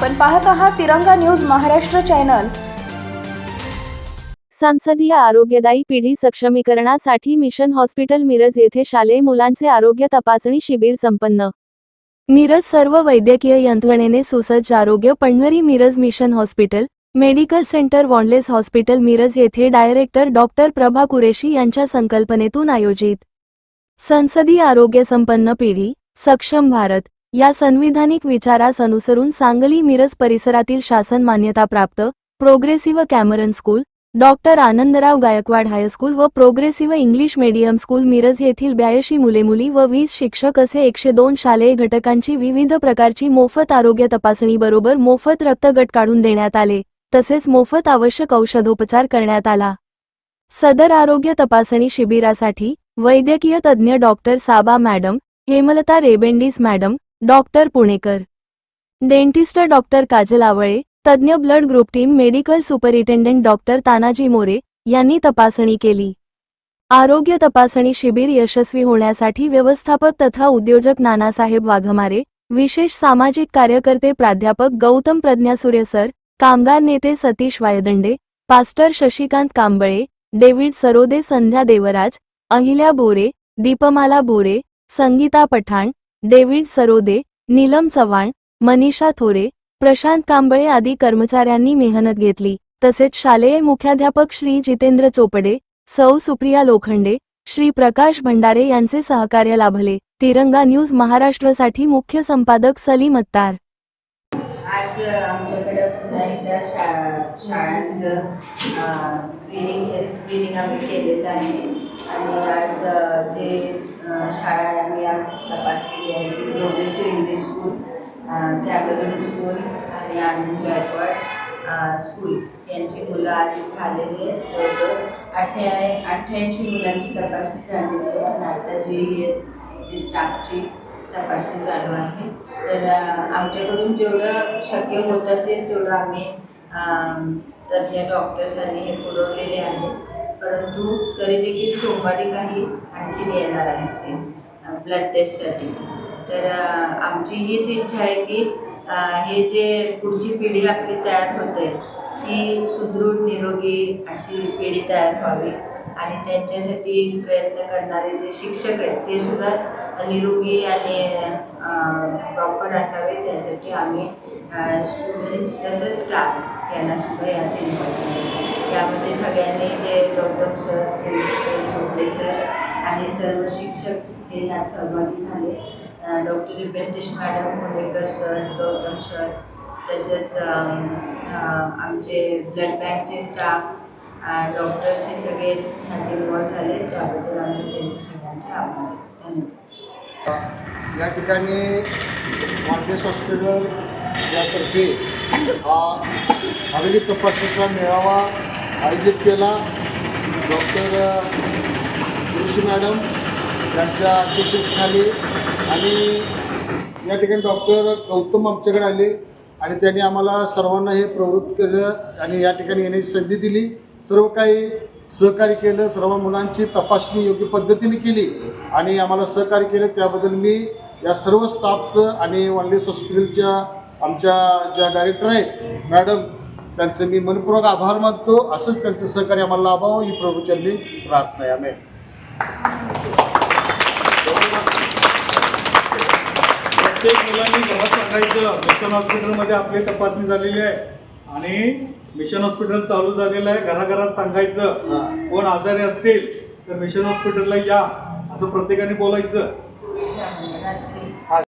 आपण पाहत आहात तिरंगा न्यूज महाराष्ट्र चॅनल. संसदीय आरोग्यदायी पिढी सक्षमीकरणासाठी मिशन हॉस्पिटल मिरज येथे शालेय मुलांचे आरोग्य तपासणी शिबिर संपन्न. मिरज सर्व वैद्यकीय यंत्रणेने सुसज्ज आरोग्य Pandhari Miraj mission hospital medical center Wanless hospital Miraj येथे डायरेक्टर डॉक्टर प्रभा कुरेशी यांच्या संकल्पनेतून आयोजित. संसदीय आरोग्य संपन्न पिढी सक्षम भारत या संविधानिक विचारास अनुसरून सांगली मिरज परिसरातील शासन मान्यताप्राप्त progressive Cameron school doctor Anandrao Gaikwad high school व progressive English medium school Miraj येथील ब्याऐंशी मुले मुली व वीस शिक्षक असे एकशे दोन शालेय घटकांची विविध प्रकारची मोफत आरोग्य तपासणी बरोबर मोफत रक्तगट काढून देण्यात आले तसेच मोफत आवश्यक औषधोपचार करण्यात आला. सदर आरोग्य तपासणी शिबिरासाठी वैद्यकीय तज्ज्ञ doctor Saba madam Hemlata रेबेंडीस madam doctor Punekar. Dentist doctor Kajal Awale तज्ज्ञ blood group team medical superintendent doctor Tanaji More यांनी तपासणी केली. आरोग्य तपासणी शिबिर यशस्वी होण्यासाठी व्यवस्थापक तथा उद्योजक नानासाहेब वाघमारे विशेष सामाजिक कार्यकर्ते प्राध्यापक गौतम प्रज्ञासूर्य सर कामगार नेते Satish Waydande pastor Shashikant Kamble David Sarode Sandhya Devraj Ahilya Bore Deepmala Bore Sangeeta Pathan David Sarode Neelam Chavan Manisha Thore Prashant Kamble आदी कर्मचाऱ्यांनी मेहनत घेतली. तसेच शालेय मुख्याध्यापक श्री जितेंद्र चोपडे सौ सुप्रिया लोखंडे श्री प्रकाश भंडारे यांचे सहकार्य लाभले. तिरंगा न्यूज महाराष्ट्रासाठी मुख्य संपादक सलीम अत्तार. आज आमच्याकडे पुन्हा एकदा शा शाळांचं स्क्रीनिंग हेल्थ स्क्रीनिंग आम्ही केलेलं आहे. आणि आज जे शाळा आम्ही आज तपासलेली आहे. Progressive English school Cameron school आणि आनंद गायकवाड स्कूल यांची मुलं आज इथं आलेली आहेत. जवळजवळ अठ्ठ्या अठ्ठ्याऐंशी मुलांची तपासणी झालेली आहे. आणि आता जी हे जी स्टाफची तपासणी चालू आहे. तर आमच्याकडून जेवढं शक्य होत असेल तेवढं आम्ही अम, तज्ज्ञ डॉक्टर्सांनी हे पुरवलेले आहेत. परंतु तरी देखील सोमवारी काही आणखीन येणार आहेत ते ब्लड टेस्टसाठी तर आमची हीच इच्छा आहे की हे जे पुढची पिढी आपली तयार होते ती सुदृढ निरोगी अशी पिढी तयार व्हावी आणि त्यांच्यासाठी प्रयत्न करणारे जे शिक्षक आहेत ते सुद्धा निरोगी आणि प्रॉपर असावे त्यासाठी आम्ही स्टुडंट्स तसंच स्टाफ यांना सुद्धा यात इन्व्हॉल्व यामध्ये सगळ्यांनी जे Gautam sir principal Chopde sir आणि सर्व शिक्षक हे यात सहभागी झाले. Doctor रिपेंटेश madam Mundekar sir Gautam sir तसेच आमचे ब्लड बँकचे स्टाफ डॉक्टर्स हे सगळे ह्यात इन्व्हॉल्व झाले. त्याबद्दल आम्ही त्यांचे सगळ्यांचे आभार. धन्यवाद. या ठिकाणी हॉस्पिटल यातर्फे हा आरोग्य तपासणीचा मेळावा आयोजित केला. डॉक्टर जोशी मॅडम यांच्या अध्यक्षतेखाली आणि या ठिकाणी डॉक्टर गौतम आमच्याकडे आले आणि त्यांनी आम्हाला सर्वांना हे प्रवृत्त केलं आणि या ठिकाणी येण्याची संधी दिली. सर्व काही सहकार्य केलं सर्व मुलांची तपासणी योग्य पद्धतीने केली आणि आम्हाला सहकार्य केलं. त्याबद्दल मी या सर्व स्टाफचं आणि वानलेस हॉस्पिटलच्या आमच्या ज्या डायरेक्टर आहेत मॅडम त्यांचे मी मनपूर्वक आभार मानतो. असंच त्यांचं सहकार्य आम्हाला लाभावं. ही प्रभूचरणी प्रार्थना आहे. प्रत्येक मुलांनी घरात सांगायचं मिशन हॉस्पिटलमध्ये आपली तपासणी झालेली आहे. आणि मिशन हॉस्पिटल चालू झालेलं आहे. घराघरात सांगायचं. कोण आजारी असतील तर मिशन हॉस्पिटलला या. असं प्रत्येकाने बोलायचं.